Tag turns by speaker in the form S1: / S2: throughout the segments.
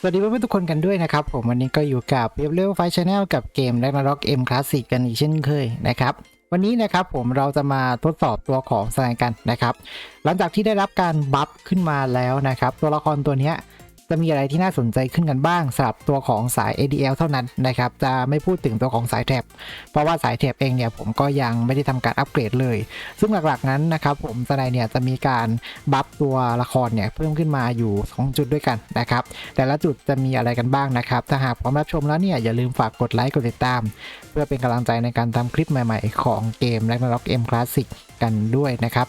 S1: สวัสดีเพื่อนๆทุกคนกันด้วยนะครับ ผมวันนี้ก็อยู่กับเ e เ e ลไฟชาแนลกับเกมแ r a g n a r o k M Classic กันอีกเช่นเคยนะครับ วันนี้นะครับผมเราจะมาทดสอบตัวของสไนกันนะครับ หลังจากที่ได้รับการบัฟขึ้นมาแล้วนะครับ ตัวละครตัวเนี้ย จะมีอะไรที่น่าสนใจขึ้นกันบ้างสำหรับตัวของสาย ADL เท่านั้นนะครับจะไม่พูดถึงตัวของสายแท็บเพราะว่าสายแท็บเองเนี่ยผมก็ยังไม่ได้ทำการอัปเกรดเลย ซึ่งหลักๆนั้นนะครับผมสไนเนี่ยจะมีการบัฟตัวละครเนี่ยเพิ่มขึ้นมาอยู่ 2 จุดด้วยกันนะครับแต่ละจุดจะมีอะไรกันบ้างนะครับ ถ้าหากพร้อมรับชมแล้วเนี่ยอย่าลืมฝากกดไลค์กดติดตาม เพื่อเป็นกำลังใจในการทำคลิปใหม่ ๆ ของเกม Ragnarok M Classic กันด้วยนะครับ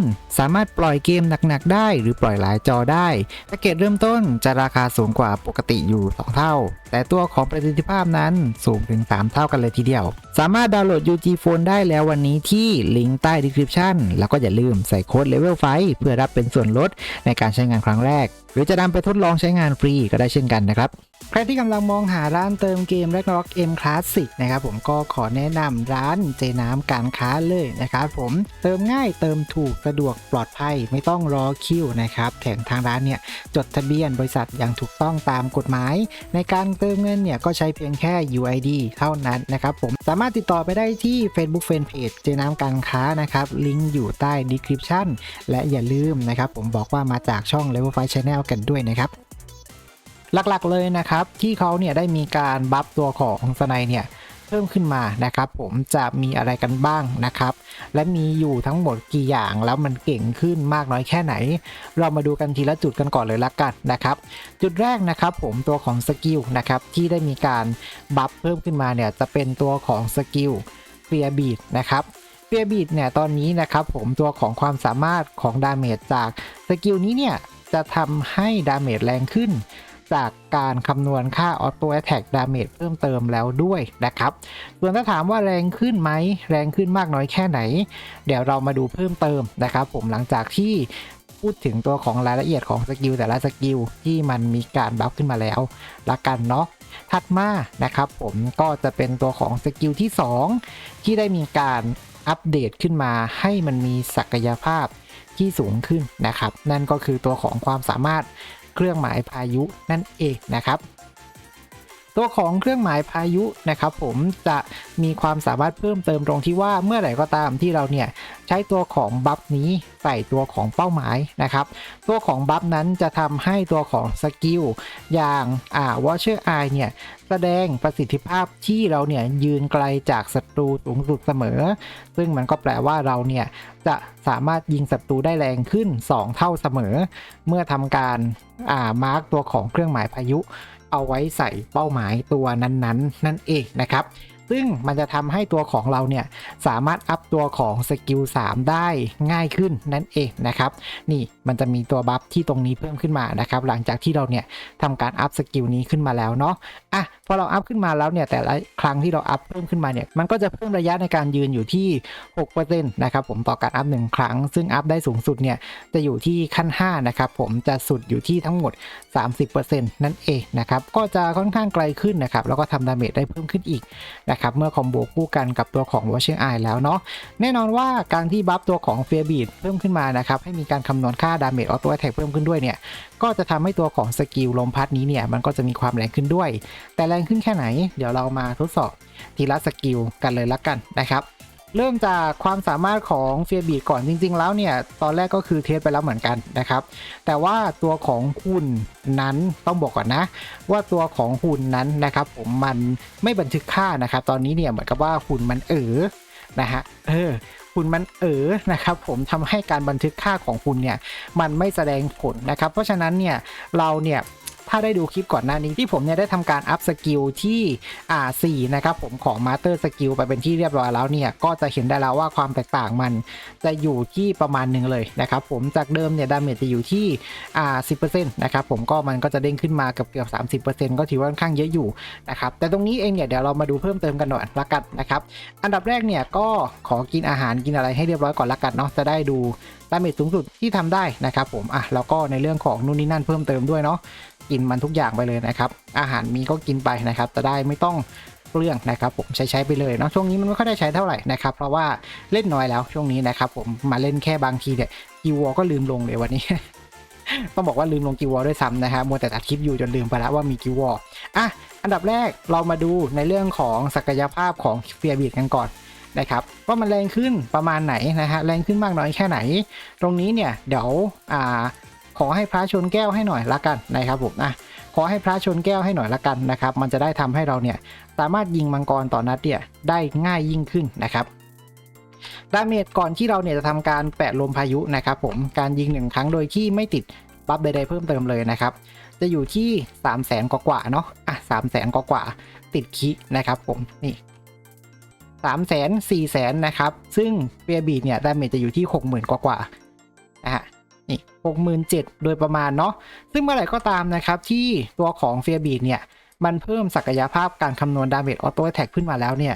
S1: สามารถปล่อยเกมหนักๆ ได้หรือปล่อยหลายจอได้แพ็กเกจเริ่มต้นจะราคาสูงกว่าปกติอยู่ 2 เท่า แต่ตัวของประสิทธิภาพนั้นสูงถึง 3 เท่ากันเลยทีเดียว สามารถดาวน์โหลด UG Phone ได้แล้ววันนี้ที่ลิงก์ใต้ description แล้วก็อย่าลืมใส่โค้ด Level 5เพื่อรับเป็นส่วนลดในการใช้งานครั้งแรก หรือจะนำไปทดลองใช้งานฟรีก็ได้เช่นกันนะครับ ใครที่กำลังมองหาร้านเติมเกม Ragnarok M Classic นะครับผมก็ขอแนะนำร้านเจน้ำการค้าเลยนะครับผมเติมง่ายเติมถูกสะดวกปลอดภัยไม่ต้องรอคิวนะครับแถมทางร้านเนี่ยจดทะเบียนบริษัทอย่างถูกต้องตามกฎหมาย ในการเติมเงินเนี่ยก็ใช้เพียงแค่ UID เท่านั้นนะครับผมสามารถติดต่อไปได้ที่ Facebook Fanpage เจน้ำการค้านะครับลิงก์อยู่ใต้ description และอย่าลืมนะครับผมบอกว่ามาจากช่อง Level 5 Channel กันด้วยนะครับ หลักๆเลยนะครับ ที่เขาเนี่ยได้มีการบัฟตัวของสไนเนี่ยเพิ่มขึ้นมานะครับ ผมจะมีอะไรกันบ้างนะครับ และมีอยู่ทั้งหมดกี่อย่างแล้วมันเก่งขึ้นมากน้อยแค่ไหน เรามาดูกันทีละจุดกันก่อนเลยละกันนะครับ จุดแรกนะครับผมตัวของสกิลนะครับที่ได้มีการบัฟเพิ่มขึ้นมาเนี่ยจะเป็นตัวของสกิลเฟียบีดนะครับเฟียบีดเนี่ยตอนนี้นะครับผมตัวของความสามารถของดาเมจจากสกิลนี้เนี่ย จะทำให้ดาเมจแรงขึ้น จากการคำนวณค่าออโต้แอ t แทกดาเมจเพิ่มเติมแล้วด้วยนะครับ ส่วนถ้าถามว่าแรงขึ้นไหม แรงขึ้นมากน้อยแค่ไหน เดี๋ยวเรามาดูเพิ่มเติมนะครับ ผมหลังจากที่พูดถึงตัวของรายละเอียดของสกิลแต่ละสกิลที่มันมีการบัฟขึ้นมาแล้วละกันเนาะถัดมานะครับ ผมก็จะเป็นตัวของสกิลที่ 2 ที่ได้มีการอัปเดตขึ้นมาให้มันมีศักยภาพ ที่สูงขึ้นนะครับ นั่นก็คือตัวของความสามารถเครื่องหมายพายุนั่นเองนะครับ ตัวของเครื่องหมายพายุนะครับผมจะมีความสามารถเพิ่มเติมตรงที่ว่าเมื่อไหร่ก็ตามที่เราเนี่ยใช้ตัวของบัฟนี้ใส่ตัวของเป้าหมายนะครับ ตัวของบัฟนั้นจะทำให้ตัวของสกิลอย่างอ่าวอเชอร์ไอเนี่ย แสดงประสิทธิภาพที่เราเนี่ยยืนไกลจากศัตรูสูงสุดเสมอ ซึ่งมันก็แปลว่าเราเนี่ยจะสามารถยิงศัตรูได้แรงขึ้น 2 เท่าเสมอ เมื่อทำการอ่ามาร์กตัวของเครื่องหมายพายุ เอาไว้ใส่เป้าหมายตัวนั้นๆนั่นเองนะครับซึ่งมันจะทำให้ตัวของเราเนี่ยสามารถอัพตัวของสกิล3ได้ง่ายขึ้นนั่นเองนะครับนี่มันจะมีตัวบัฟที่ตรงนี้เพิ่มขึ้นมานะครับหลังจากที่เราเนี่ยทำการอัพสกิลนี้ขึ้นมาแล้วเนาะอะ อเราอัพขึ้นมาแล้วเนี่ยแต่ละครั้งที่เราอัพเพิ่มขึ้นมาเนี่ยมันก็จะเพิ่มระยะในการยืนอยู่ที่6%นะครับผมต่อการอัพหนึ่งครั้ง ซึ่งอัพได้สูงสุดเนี่ยจะอยู่ที่ขั้น5นะครับผมจะสุดอยู่ที่ทั้งหมด 30%นั่นเองนะครับก็จะค่อนข้างไกลขึ้นนะครับแล้วก็ทำดาเมจได้เพิ่มขึ้นอีกนะครับเมื่อคอมโบคู่กันกับตัวของ Watching Eye แล้วเนาะแน่นอนว่าการที่บัฟตัวของ Fear Beat เพิ่มขึ้นมานะครับให้มีการคำนวณค่าดาเมจออโต้แทแทกเพิ่มขึ้นด้วยเนี่ย ก็จะทำให้ตัวของสกิลลมพัดนี้เนี่ยมันก็จะมีความแรงขึ้นด้วย แต่แรงขึ้นแค่ไหน เดี๋ยวเรามาทดสอบทีละสกิลกันเลยละกันนะครับเริ่มจากความสามารถของเฟียบีดก่อนจริง ๆ แล้วเนี่ย ตอนแรกก็คือเทสไปแล้วเหมือนกันนะครับ แต่ว่าตัวของหุ่นนั้นต้องบอกก่อนนะ ว่าตัวของหุ่นนั้นนะครับ ผมมันไม่บันทึกค่านะครับ ตอนนี้เนี่ยเหมือนกับว่าหุ่นมันเออนะฮะเออ คุณมันเออนะครับผมทำให้การบันทึกค่าของคุณเนี่ยมันไม่แสดงผลนะครับ เพราะฉะนั้นเนี่ยเราเนี่ย ถ้าได้ดูคลิปก่อนหน้านี้ที่ผมเนี่ยได้ทำการอัพสกิลที่อ่า4นะครับผมของมาสเตอร์สกิลไปเป็นที่เรียบร้อยแล้วเนี่ยก็จะเห็นได้แล้วว่าความแตกต่างมันจะอยู่ที่ประมาณหนึ่งเลยนะครับผมจากเดิมเนี่ยดาเมจจะอยู่ที่อ่า10%นะครับผมก็มันก็จะเด้งขึ้นมาเกือบเกือบ 30%ก็ถือว่าค่อนข้างเยอะอยู่นะครับแต่ตรงนี้เองเนี่ยเดี๋ยวเรามาดูเพิ่มเติมกันหน่อยละกันนะครับอันดับแรกเนี่ยก็ขอกินอาหารกินอะไรให้เรียบร้อยก่อนละกันเนาะจะได้ดู ดาเมจสูงสุดที่ทำได้นะครับผมอะแล้วก็ในเรื่องของนู่นนี่นั่นเพิ่มเติมด้วยเนาะกินมันทุกอย่างไปเลยนะครับ อาหารมีก็กินไปนะครับจะได้ไม่ต้องเปลืองนะครับผมใช้ใช้ไปเลยเนาะช่วงนี้มันไม่ค่อยได้ใช้เท่าไหร่นะครับเพราะว่าเล่นน้อยแล้วช่วงนี้นะครับผมมาเล่นแค่บางทีเนี่ยกิวอก็ลืมลงเลยวันนี้ ต้องบอกว่าลืมลงกิวอด้วยซ้ำนะครับมัวแต่ตัดคลิปอยู่จนลืมไปแล้วว่ามีกิวออะอันดับแรกเรามาดูในเรื่องของศักยภาพของเฟียบีดกันก่อน นะครับว่ามันแรงขึ้นประมาณไหนนะฮะแรงขึ้นมากน้อยแค่ไหน ตรงนี้เนี่ยเดี๋ยวอ่าขอให้พระชนแก้วให้หน่อยละกันนะครับผมอะขอให้พระชนแก้วให้หน่อยละกันนะครับมันจะได้ทำให้เราเนี่ยสามารถยิงมังกรต่อนัดเนี่ยได้ง่ายยิ่งขึ้นนะครับดาเมจก่อนที่เราเนี่ยจะทำการแปะลมพายุนะครับผมการยิงหนึ่งครั้งโดยที่ไม่ติดบัฟใดๆเพิ่มเติมเลยนะครับ จะอยู่ที่ 3 0 0แสนกว่าเนาะอะสามแสนกว่าติดคินะครับผมนี่ สามแสนสี่แสนนะครับ ซึ่งเฟียบีดเนี่ยดาเมจจะอยู่ที่หกหมื่นกว่ากว่าๆนะฮะนี่หกหมื่นเจ็ดโดยประมาณเนาะซึ่งเมื่อไหร่ก็ตามนะครับ ที่ตัวของเฟียบีดเนี่ยมันเพิ่มศักยภาพการคำนวณดาเมจออโต้แท็กขึ้นมาแล้วเนี่ย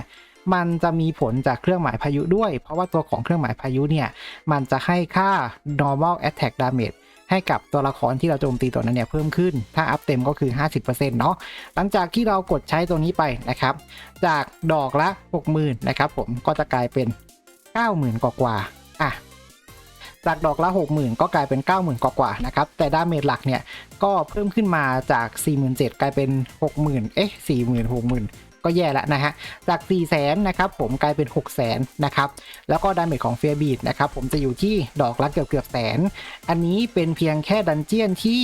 S1: มันจะมีผลจากเครื่องหมายพายุด้วย เพราะว่าตัวของเครื่องหมายพายุเนี่ย มันจะให้ค่า normal attack damage ให้กับตัวละครที่เราโจมตีตัวนั้นเนี่ยเพิ่มขึ้น ถ้าอัพเต็มก็คือ 50%เนาะหลังจากที่เรากดใช้ตัวนี้ไปนะครับ จากดอกละ 60,000นะครับผมก็จะกลายเป็น 90,000 กว่ากว่าอะจากดอกละ 60,000 ก็กลายเป็น 90,000 กว่ากว่านะครับ แต่ดาเมจหลักเนี่ย ก็เพิ่มขึ้นมาจาก 47,000 กลายเป็น 60,000 เอ๊ะ 40,000 60,000 ก็แย่แล้วนะฮะ จาก 400,000นะครับผมกลายเป็น 600,000นะครับ แล้วก็ดาเมจของเฟียบีดนะครับผมจะอยู่ที่ดอกละเกือบเกือบแสน อันนี้เป็นเพียงแค่ดันเจียนที่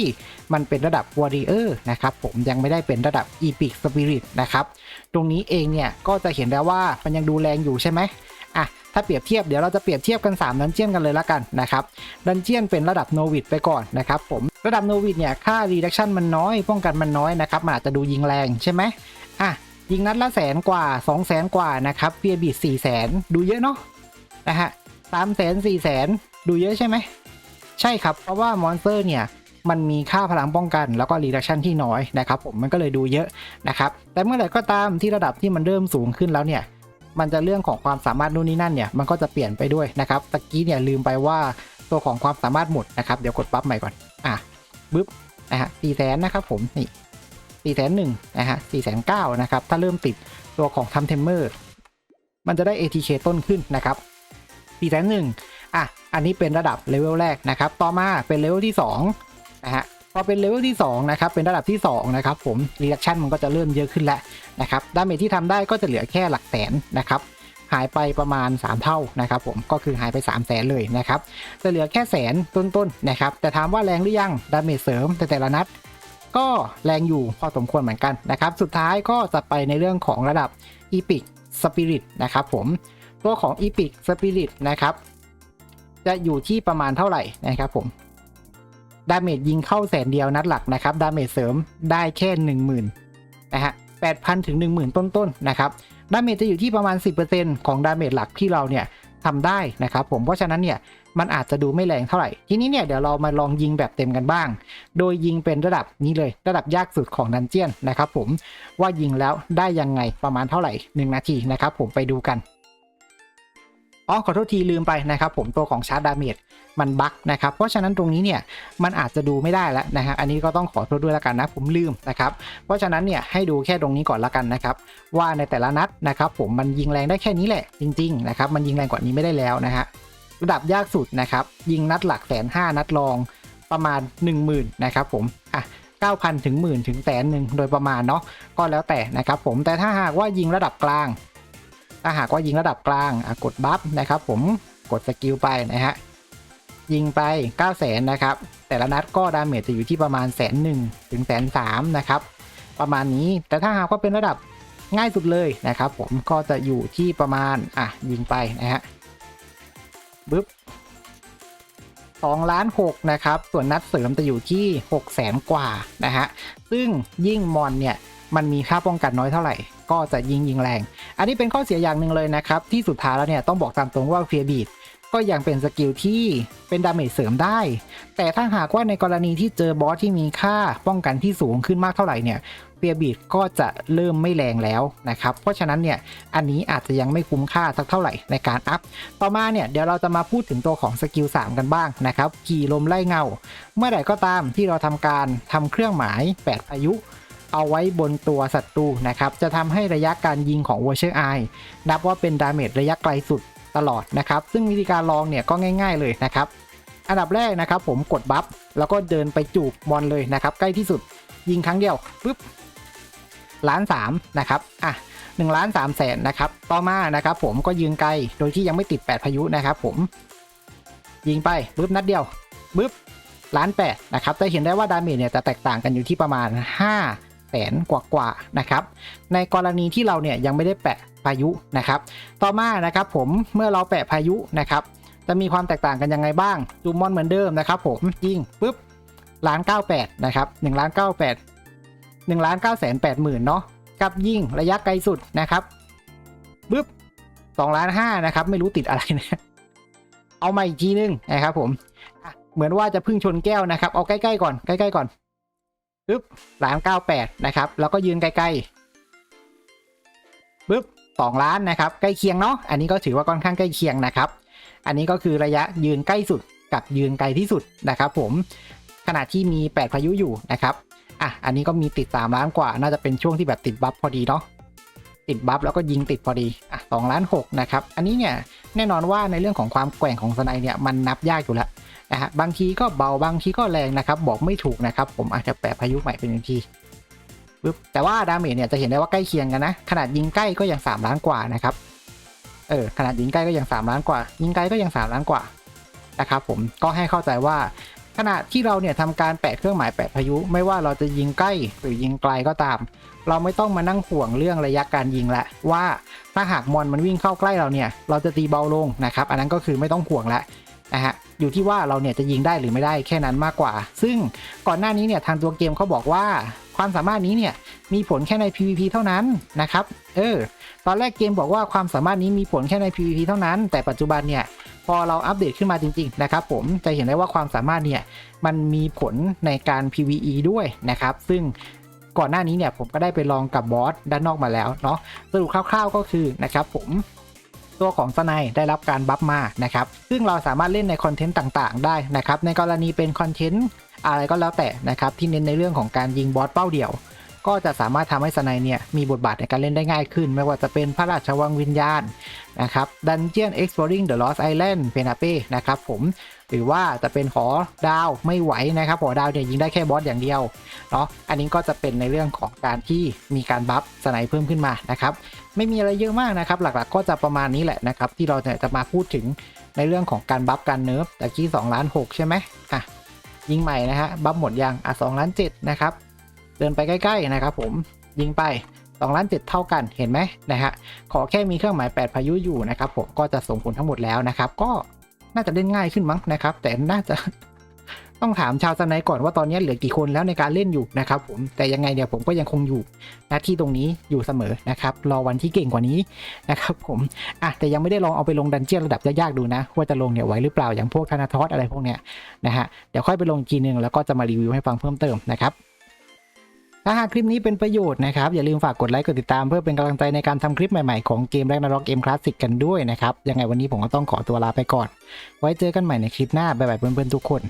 S1: มันเป็นระดับวอริเออร์นะครับผมยังไม่ได้เป็นระดับอีพิกสปิริตนะครับ ตรงนี้เองเนี่ยก็จะเห็นได้ว่ามันยังดูแรงอยู่ใช่ไหมอะถ้าเปรียบเทียบเดี๋ยวเราจะเปรียบเทียบกัน 3 ดันเจียนกันเลยละกันนะครับดันเจียนเป็นระดับโนวิดไปก่อนนะครับผมระดับโนวิดเนี่ยค่ารีดักชันมันน้อย ป้องกันมันน้อยนะครับมันอาจจะดูยิงแรงใช่ไหมอะ ยิงนัดละแสนกว่า 2 0 0แสนกว่านะครับเฟียบีสี่แสนดูเยอะเนาะนะฮะสามแสนสี่แสนดูเยอะใช่ไหม ใช่ครับ เพราะว่ามอนสเตอร์เนี่ย มันมีค่าพลังป้องกัน แล้วก็รีดักชันที่น้อยนะครับผมมันก็เลยดูเยอะนะครับ แต่เมื่อไหร่ก็ตามที่ระดับที่มันเริ่มสูงขึ้นแล้วเนี่ยมันจะเรื่องของความสามารถนู่นนี่นั่นเนี่ยมันก็จะเปลี่ยนไปด้วยนะครับตะกี้เนี่ยลืมไปว่าตัวของความสามารถหมดนะครับเดี๋ยวกดปั๊บใหม่ก่อนอะบึ๊บนะฮะสี่แสนนะครับผมนี่ สี่แสนหนึ่งนะฮะสี่แสนเก้านะครับ ถ้าเริ่มติดตัวของทัมเทมเมอร์ มันจะได้ ATK ต้นขึ้นนะครับสี่แสนหนึ่งอะ อันนี้เป็นระดับเลเวลแรกนะครับ ต่อมาเป็นเลเวลที่2นะฮะ พอเป็นเลเวลที่2นะครับ เป็นระดับที่2นะครับผม รีดักชันมันก็จะเริ่มเยอะขึ้นแล้วนะครับ ดาเมจที่ทำได้ก็จะเหลือแค่หลักแสนนะครับหายไปประมาณ 3 เท่านะครับผมก็คือหายไป 3 0 0แสนเลยนะครับจะเหลือแค่แสนต้นๆนะครับแต่ถามว่าแรงหรือยังดาเมจเสริมแต่แต่ละนัด ก็แรงอยู่พอสมควรเหมือนกันนะครับ สุดท้ายก็จะไปในเรื่องของระดับ Epic Spirit นะครับผม ตัวของ Epic Spirit นะครับ จะอยู่ที่ประมาณเท่าไหร่นะครับผม ดาเมจยิงเข้าแสนเดียวนัดหลักนะครับ ดาเมจเสริมได้แค่ 10,000นะฮะ8,000 ถึง 10,000 ต้นๆนะครับ ดาเมจจะอยู่ที่ประมาณ 10%ของดาเมจหลักที่เราเนี่ยทำได้นะครับผม เพราะฉะนั้นเนี่ย มันอาจจะดูไม่แรงเท่าไหร่ ทีนี้เนี่ยเดี๋ยวเรามาลองยิงแบบเต็มกันบ้าง โดยยิงเป็นระดับนี้เลย ระดับยากสุดของดันเจียนนะครับผมว่ายิงแล้วได้ยังไงประมาณเท่าไหร่ 1 นาทีนะครับผมไปดูกันอ๋อขอโทษทีลืมไปนะครับผมตัวของชาร์จดาเมจมันบั๊กนะครับเพราะฉะนั้นตรงนี้เนี่ยมันอาจจะดูไม่ได้แล้วนะฮะอันนี้ก็ต้องขอโทษด้วยละกันนะผมลืมนะครับเพราะฉะนั้นเนี่ยให้ดูแค่ตรงนี้ก่อนละกันนะครับว่าในแต่ละนัดนะครับผมมันยิงแรงได้แค่นี้แหละจริงๆนะครับมันยิงแรงกว่านี้ไม่ได้แล้วนะฮะ ระดับยากสุดนะครับ ยิงนัดหลักแสนห้านัดรองประมาณ 10,000นะครับผมอะ9,000 ถึงหมื่นถึงแสนหนึ่งโดยประมาณเนาะก็แล้วแต่นะครับผมแต่ถ้าหากว่ายิงระดับกลาง ถ้าหากว่ายิงระดับกลางกดบัฟนะครับผมกดสกิลไปนะฮะยิงไป9 0 0 0 0นะครับแต่ละนัดก็ดาเมจจะอยู่ที่ประมาณแสนหนึ่งถึงแสนสามนะครับประมาณนี้แต่ถ้าหากว่าเป็นระดับง่ายสุดเลยนะครับผมก็จะอยู่ที่ประมาณอะยิงไปนะฮะ บึ๊บ2ล้าน6นะครับ ส่วนนัดเสริมจะอยู่ที่6กแสนกว่านะฮะ ซึ่งยิ่งมอนเนี่ยมันมีค่าป้องกันน้อยเท่าไหร่ ก็จะยิงยิงแรง อันนี้เป็นข้อเสียอย่างหนึ่งเลยนะครับ ที่สุดท้ายแล้วเนี่ยต้องบอกตามตรงว่าเฟียบีด ก็ยังเป็นสกิลที่เป็นดาเมจเสริมได้ แต่ถ้าหากว่าในกรณีที่เจอบอสที่มีค่าป้องกันที่สูงขึ้นมากเท่าไหร่เนี่ยเฟียบีดก็จะเริ่มไม่แรงแล้วนะครับ เพราะฉะนั้นเนี่ยอันนี้อาจจะยังไม่คุ้มค่าสักเท่าไหร่ในการอัพ ต่อมาเนี่ยเดี๋ยวเราจะมาพูดถึงตัวของสกิล3กันบ้างนะครับขี่ลมไล่เงา เมื่อไหร่ก็ตามที่เราทำการทำเครื่องหมาย 8 พายุเอาไว้บนตัวศัตรูนะครับ จะทำให้ระยะการยิงของ w a r c h e r Eye นับว่าเป็นดาเมจระยะไกลสุด ตลอดนะครับ ซึ่งวิธีการลองเนี่ยก็ง่าย ๆเลยนะครับ อันดับแรกนะครับผมกดบัฟแล้วก็เดินไปจูบมอนเลยนะครับ ใกล้ที่สุดยิงครั้งเดียวปุ๊บล้านสามนะครับอะหนึ่งล้านสามแสนนะครับ ต่อมานะครับผมก็ยิงไกลโดยที่ยังไม่ติด 8 พายุนะครับผม ยิงไปปุ๊บนัดเดียวปุ๊บล้านแปดนะครับจะเห็นได้ว่าดาเมจเนี่ยจะแตกต่างกันอยู่ที่ประมาณ 5 แสนกว่าๆนะครับ ในกรณีที่เราเนี่ยยังไม่ได้แปะพายุนะครับ ต่อมานะครับผมเมื่อเราแปะพายุนะครับ จะมีความแตกต่างกันยังไงบ้างจูมอนเหมือนเดิมนะครับ ผมยิงปุ๊บล้านเก้าแปดนะครับหนึ่งล้านเก้าแปดหนึ่งล้านเก้าแสนแปดหมื่นเนาะกับยิงระยะไกลสุดนะครับปุ๊บสองล้านห้านะครับ ไม่รู้ติดอะไรนะเอาใหมาอีกทีนึงนะครับผมเหมือนว่าจะพึ่งชนแก้วนะครับ เอาใกล้ๆก่อนใกล้ๆก่อน ปุ๊บล้านเก้าแปดนะครับ แล้วก็ยืนใกล้ๆปุ๊บสองล้านนะครับ ใกล้เคียงเนาะ อันนี้ก็ถือว่าค่อนข้างใกล้เคียงนะครับ อันนี้ก็คือระยะยืนใกล้สุดกับยืนไกลที่สุดนะครับ ผมขณะที่มี 8 พายุอยู่นะครับ อะ อันนี้ก็มีติด3ล้านกว่า น่าจะเป็นช่วงที่แบบติดบัฟพอดีเนาะ ติดบัฟแล้วก็ยิงติดพอดี อะสองล้านหกนะครับ อันนี้เนี่ยแน่นอนว่าในเรื่องของความแกว่งของสไนเนี่ยมันนับยากอยู่แล้ว นะฮะบางทีก็เบาบางทีก็แรงนะครับ บอกไม่ถูกนะครับ ผมอาจจะแปะพายุใหม่เป็นหนึ่งทีปึ๊บแต่ว่าดาเมจเนี่ยจะเห็นได้ว่าใกล้เคียงกันนะ ขนาดยิงใกล้ก็ยัง 3 ล้านกว่านะครับเออขนาดยิงใกล้ก็ยัง 3 ล้านกว่า ยิงไกลก็ยัง 3 ล้านกว่านะครับผมก็ให้เข้าใจว่า ขณะที่เราเนี่ยทำการแปะเครื่องหมายแปะพายุไม่ว่าเราจะยิงใกล้หรือยิงไกลก็ตาม เราไม่ต้องมานั่งห่วงเรื่องระยะการยิงละว่าถ้าหากมอนมันวิ่งเข้าใกล้เราเนี่ย เราจะตีเบาลงนะครับ อันนั้นก็คือไม่ต้องห่วงละนะฮะ อยู่ที่ว่าเราเนี่ยจะยิงได้หรือไม่ได้แค่นั้นมากกว่า ซึ่งก่อนหน้านี้เนี่ยทางตัวเกมเขาบอกว่า ความสามารถนี้เนี่ยมีผลแค่ใน PVP เท่านั้นนะครับ เออ ตอนแรกเกมบอกว่าความสามารถนี้มีผลแค่ใน PVP เท่านั้น แต่ปัจจุบันเนี่ยพอเราอัปเดตขึ้นมาจริงๆนะครับผมจะเห็นได้ว่าความสามารถเนี่ยมันมีผลในการ PVE ด้วยนะครับ ซึ่งก่อนหน้านี้เนี่ยผมก็ได้ไปลองกับบอสด้านนอกมาแล้วเนาะสรุปคร่าว ๆก็คือนะครับผม ตัวของสไนได้รับการบัฟมานะครับซึ่งเราสามารถเล่นในคอนเทนต์ต่างๆ ได้นะครับในกรณีเป็นคอนเทนต์อะไรก็แล้วแต่นะครับที่เน้นในเรื่องของการยิงบอสเป้าเดี่ยว ก็จะสามารถทำให้สไนเนี่ยมีบทบาทในการเล่นได้ง่ายขึ้น ไม่ว่าจะเป็นพระราชวังวิญญาณนะครับ Dungeon Exploring the Lost Island เพนาเป้นะครับผม หรือว่าจะเป็นหอดาวไม่ไหวนะครับหอดาวเนี่ยยิงได้แค่บอสอย่างเดียวเนาะอันนี้ก็จะเป็นในเรื่องของการที่มีการบัฟสไนเพิ่มขึ้นมานะครับไม่มีอะไรเยอะมากนะครับ หลักๆก็จะประมาณนี้แหละนะครับ ที่เราจะมาพูดถึงในเรื่องของการบัฟการเนิร์ฟตะกี้2ล้าน6ใช่ไหมอะยิงใหม่นะฮะบัฟหมดยังอะ2ล้าน7นะครับเดินไปใกล้ ๆนะครับ ผมยิงไป2ล้าน7เท่ากันเห็นไหมนะฮะขอแค่มีเครื่องหมาย 8 พายุอยู่นะครับผมก็จะส่งผลทั้งหมดแล้วนะครับ ก็ น่าจะเล่นง่ายขึ้นมั้งนะครับ แต่น่าจะต้องถามชาวสไนก่อนว่าตอนนี้เหลือกี่คนแล้วในการเล่นอยู่นะครับผมแต่ยังไงเนี่ยผมก็ยังคงอยู่หน้าที่ตรงนี้อยู่เสมอนะครับรอวันที่เก่งกว่านี้นะครับผมอะแต่ยังไม่ได้ลองเอาไปลงดันเจียนระดับยากๆดูนะ ว่าจะลงเนี่ยไหวหรือเปล่าอย่างพวกธนาทอสอะไรพวกเนี้ยนะฮะเดี๋ยวค่อยไปลงอีกทีนึงแล้วก็จะมารีวิวให้ฟังเพิ่มเติมนะครับ ถ้าหากคลิปนี้เป็นประโยชน์นะครับ อย่าลืมฝากกดไลค์กดติดตามเพื่อเป็นกำลังใจในการทำคลิปใหม่ๆของเกมแรกนาร็อกเกมคลาสสิกกันด้วยนะครับ ยังไงวันนี้ผมก็ต้องขอตัวลาไปก่อน ไว้เจอกันใหม่ในคลิปหน้าบ๊ายบายเพื่อนๆทุกคน